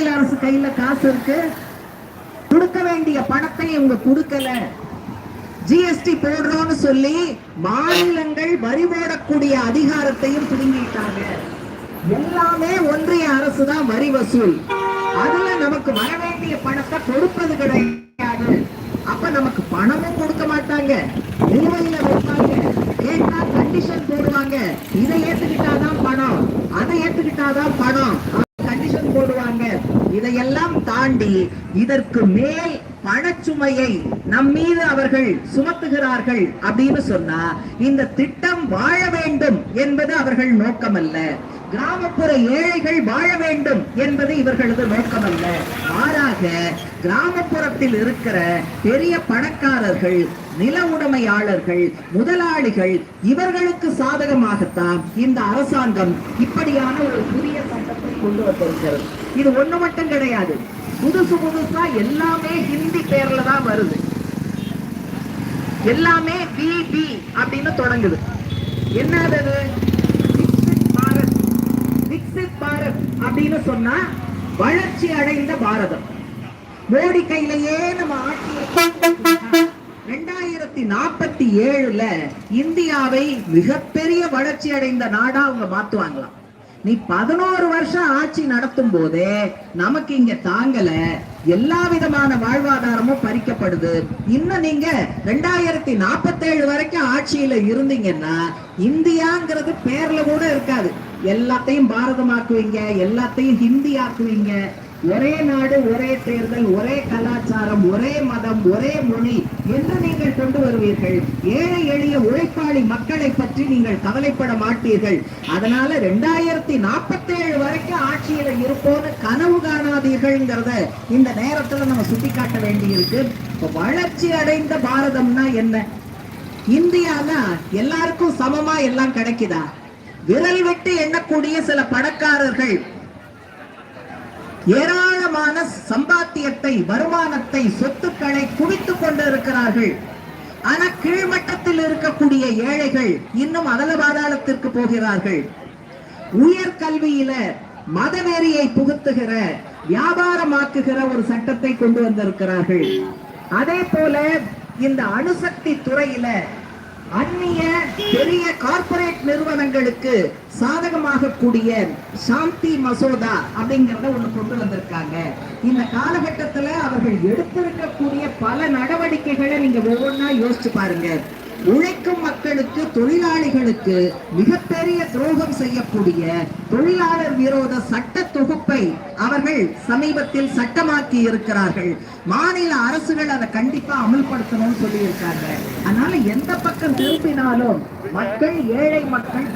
மாநில அரசு கையில காசு இருக்கு. கொடுக்க வேண்டிய பணத்தை இவங்க கொடுக்கல. ஜிஎஸ்டி போடுறோம்னு சொல்லி மாநிலங்கள் வரி போடக்கூடிய அதிகாரத்தையும் பிடுங்கிட்டாங்க. எல்லாமே ஒன்றிய அரசு தான் வரி வசூல். அதுல நமக்கு வர வேண்டிய பணத்தை கொடுப்பது கிடையாது. அப்ப நமக்கு பணமும் கொடுக்க மாட்டாங்க. நிலுவையில வைப்பாங்க. கேட்டா கண்டிஷன் போடுவாங்க. இதை ஏத்துக்கிட்டாதான் பணம். அதை ஏத்துக்கிட்டாதான் பணம். கண்டிஷன் போடுவாங்க. இதையெல்லாம் தாண்டி இதற்கு மேல் பணச்சுமையை நம் மீது அவர்கள் சுமத்துகிறார்கள் அப்படின்னு சொன்னா இந்த திட்டம் வாழ வேண்டும் என்பது அவர்கள் நோக்கமல்ல. கிராமப்புற ஏழைகள் வாழ வேண்டும் என்பது இவர்களது நோக்கமல்ல. மாறாக கிராமப்புறத்தில் இருக்கிற பெரிய பணக்காரர்கள் நில உடைமையாளர்கள் முதலாளிகள் இவர்களுக்கு சாதகமாகத்தான் இந்த அரசாங்கம் இப்படியான ஒரு புதிய சட்டத்தை கொண்டு வந்திருக்கிறது. இது ஒண்ணு மட்டும் கிடையாது. புதுசு புதுசா எல்லாமே ஹிந்தி பேர்ல தான் வருது. எல்லாமே பிபி அப்படின்னு தொடங்குது. என்னது அது? அப்படின்னு சொன்னா வளர்ச்சி அடைந்த பாரதம். மோடி கையிலேயே நம்ம ஆட்சி ரெண்டாயிரத்தி நாற்பத்தி ஏழுல இந்தியாவை மிகப்பெரிய வளர்ச்சி அடைந்த நாடா அவங்க மாத்துவாங்களாம். நீ பதினோரு வருஷம் ஆட்சி நடத்தும் போதே நமக்கு இங்க தாங்கல. எல்லா விதமான வாழ்வாதாரமும் பறிக்கப்படுது. இன்னும் நீங்க ரெண்டாயிரத்தி நாற்பத்தேழு வரைக்கும் ஆட்சியில இருந்தீங்கன்னா இந்தியாங்கிறது பேர்ல கூட இருக்காது. எல்லாத்தையும் பாரதமாக்குவீங்க எல்லாத்தையும் ஹிந்தி ஆக்குவீங்க ஒரே நாடு ஒரே தேர்தல் ஒரே கலாச்சாரம் ஒரே மதம் ஒரே மொழி என்று நீங்கள் கொண்டு வருவீர்கள். ஏழை எளிய உழைப்பாளி மக்களை பற்றி நீங்கள் கவலைப்பட மாட்டீர்கள். அதனால ரெண்டாயிரத்தி நாற்பத்தி ஏழு வரைக்கும் ஆட்சியில இருப்போன்னு கனவு காணாதீர்கள்ங்கிறத இந்த நேரத்துல நம்ம சுட்டிக்காட்ட வேண்டியிருக்கு. இப்ப வளர்ச்சி அடைந்த பாரதம்னா என்ன? இந்தியானா எல்லாருக்கும் சமமா எல்லாம் கிடைக்குதா? விரல் விட்டு எண்ணக்கூடிய சில பணக்காரர்கள் ஏராளமான சம்பாத்தியத்தை வருமானத்தை சொத்துக்களை குவித்துக் கொண்டு இருக்கிறார்கள் ஆனா கீழ்மட்டத்தில் இருக்கக்கூடிய ஏழைகள் இன்னும் அகல பாதாளத்திற்கு போகிறார்கள். உயர் கல்வியில மதவெறியை புகுத்துகிற வியாபாரமாக்குகிற ஒரு சட்டத்தை கொண்டு வந்திருக்கிறார்கள். அதே போல இந்த அணுசக்தி துறையில அந்நிய பெரிய கார்ப்பரேட் நிறுவனங்களுக்கு சாதகமாக கூடிய சாந்தி மசோதா அப்படிங்கிறத ஒண்ணு கொண்டு வந்திருக்காங்க. இந்த காலகட்டத்துல அவர்கள் எடுத்திருக்கக்கூடிய பல நடவடிக்கைகளை நீங்க ஒவ்வொன்றா யோசிச்சு பாருங்க. உழைக்கும் மக்களுக்கு தொழிலாளிகளுக்கு மிகப்பெரிய துரோகம் செய்யக்கூடிய தொழிலாளர் விரோத சட்ட தொகுப்பை அவர்கள் சமீபத்தில் சட்டமாக்கி இருக்கிறார்கள். மாநில அரசுகள் அதை கண்டிப்பா அமல்படுத்தணும்னு சொல்லி இருக்காங்க அதனால எந்த பக்கம் திரும்பினாலும் மக்கள் ஏழை மக்கள்